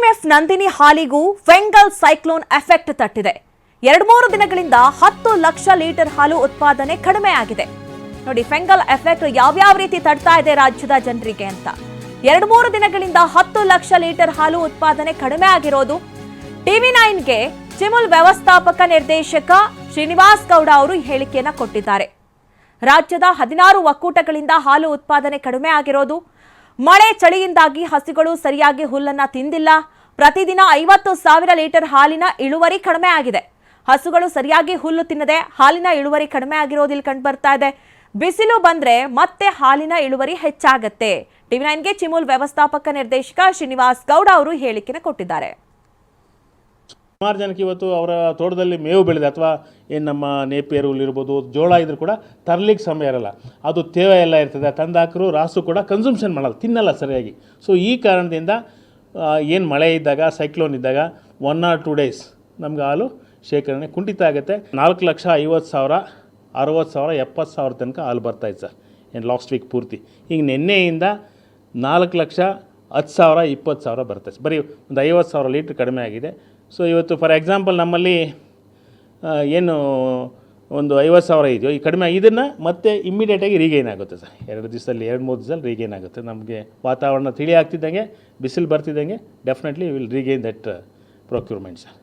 IMF Nandini ಹಾಲಿಗೂ Fengal cyclone effect ತಟ್ಟಿದೆ. ಎರಡು ಮೂರು ದಿನಗಳಿಂದ ಹತ್ತು ಲಕ್ಷ ಲೀಟರ್ ಹಾಲು ಉತ್ಪಾದನೆ ಕಡಿಮೆ ಆಗಿದೆ ನೋಡಿ, ಫೆಂಗಲ್ ಎಫೆಕ್ಟ್ ಯಾವ್ಯಾವ ರೀತಿ ತಡ್ತಾ ಇದೆ ರಾಜ್ಯದ ಜನರಿಗೆ ಅಂತ. ಎರಡು ಮೂರು ದಿನಗಳಿಂದ ಹತ್ತು ಲಕ್ಷ ಲೀಟರ್ ಹಾಲು ಉತ್ಪಾದನೆ ಕಡಿಮೆ ಆಗಿರೋದು ಟಿವಿ ನೈನ್ಗೆ ಚಿಮುಲ್ ವ್ಯವಸ್ಥಾಪಕ ನಿರ್ದೇಶಕ ಶ್ರೀನಿವಾಸ್ ಗೌಡ ಅವರು ಹೇಳಿಕೆಯನ್ನ ಕೊಟ್ಟಿದ್ದಾರೆ. ರಾಜ್ಯದ ಹದಿನಾರು ಒಕ್ಕೂಟಗಳಿಂದ ಹಾಲು ಉತ್ಪಾದನೆ ಕಡಿಮೆ ಆಗಿರೋದು ಮಳೆ ಚಳಿಯಿಂದಾಗಿ ಹಸುಗಳು ಸರಿಯಾಗಿ ಹುಲ್ಲನ್ನ ತಿಂದಿಲ್ಲ. ಪ್ರತಿದಿನ ಐವತ್ತು ಸಾವಿರ ಲೀಟರ್ ಹಾಲಿನ ಇಳುವರಿ ಕಡಿಮೆ ಆಗಿದೆ. ಹಸುಗಳು ಸರಿಯಾಗಿ ಹುಲ್ಲು ತಿನ್ನದೆ ಹಾಲಿನ ಇಳುವರಿ ಕಡಿಮೆ ಆಗಿರೋದು ಇಲ್ಲಿ ಕಂಡು ಬರ್ತಾ ಇದೆ. ಬಿಸಿಲು ಬಂದ್ರೆ ಮತ್ತೆ ಹಾಲಿನ ಇಳುವರಿ ಹೆಚ್ಚಾಗತ್ತೆ. ಟಿವಿ ನೈನ್ಗೆ ಚಿಮೂಲ್ ವ್ಯವಸ್ಥಾಪಕ ನಿರ್ದೇಶಕ ಶ್ರೀನಿವಾಸ್ ಗೌಡ ಅವರು ಹೇಳಿಕೆನ ಕೊಟ್ಟಿದ್ದಾರೆ. ಸುಮಾರು ಜನಕ್ಕೆ ಇವತ್ತು ಅವರ ತೋಟದಲ್ಲಿ ಮೇವು ಬೆಳೆದ ಅಥವಾ ಏನು ನಮ್ಮ ನೇಪಿಯರ್ ಹುಲ್ಲಿರ್ಬೋದು ಜೋಳ ಇದ್ರೂ ಕೂಡ ತರಲಿಕ್ಕೆ ಸಮಯ ಇರಲ್ಲ. ಅದು ತೇವ ಎಲ್ಲ ಇರ್ತದೆ, ತಂದಾಕರು, ರಾಸು ಕೂಡ ಕನ್ಸೂಮ್ಷನ್ ಮಾಡಲ್ಲ, ತಿನ್ನಲ್ಲ ಸರಿಯಾಗಿ. ಸೊ ಈ ಕಾರಣದಿಂದ ಏನು ಮಳೆ ಇದ್ದಾಗ ಸೈಕ್ಲೋನ್ ಇದ್ದಾಗ ಒನ್ ಆರ್ ಟೂ ಡೇಸ್ ನಮ್ಗೆ ಹಾಲು ಶೇಖರಣೆ ಕುಂಠಿತ ಆಗುತ್ತೆ. ನಾಲ್ಕು ಲಕ್ಷ ಐವತ್ತು ಸಾವಿರ, ಅರವತ್ತು ಸಾವಿರ, ಎಪ್ಪತ್ತು ಸಾವಿರ ತನಕ ಹಾಲು ಬರ್ತಾಯಿತ್ತು ಸರ್. ಏನು ಲಾಸ್ಟ್ ವೀಕ್ ಪೂರ್ತಿ. ಈಗ ನಿನ್ನೆಯಿಂದ ನಾಲ್ಕು ಲಕ್ಷ ಹತ್ತು ಸಾವಿರ, ಇಪ್ಪತ್ತು ಸಾವಿರ ಬರುತ್ತೆ. ಬರೀ ಒಂದು ಐವತ್ತು ಸಾವಿರ ಲೀಟ್ರ್ ಕಡಿಮೆ ಆಗಿದೆ. ಸೊ ಇವತ್ತು ಫಾರ್ ಎಕ್ಸಾಂಪಲ್ ನಮ್ಮಲ್ಲಿ ಏನು ಒಂದು ಐವತ್ತು ಸಾವಿರ ಇದೆಯೋ, ಈ ಕಡಿಮೆ ಇದನ್ನು ಮತ್ತೆ ಇಮ್ಮಿಡಿಯೇಟಾಗಿ ರೀಗೇನ್ ಆಗುತ್ತೆ ಸರ್. ಎರಡು ದಿವಸದಲ್ಲಿ, ಎರಡು ಮೂರು ದಿವಸದಲ್ಲಿ ರೀಗೇನ್ ಆಗುತ್ತೆ. ನಮಗೆ ವಾತಾವರಣ ತಿಳಿ ಆಗ್ತಿದ್ದಂಗೆ ಬಿಸಿಲು ಬರ್ತಿದ್ದಂಗೆ definitely will regain that procurement sir.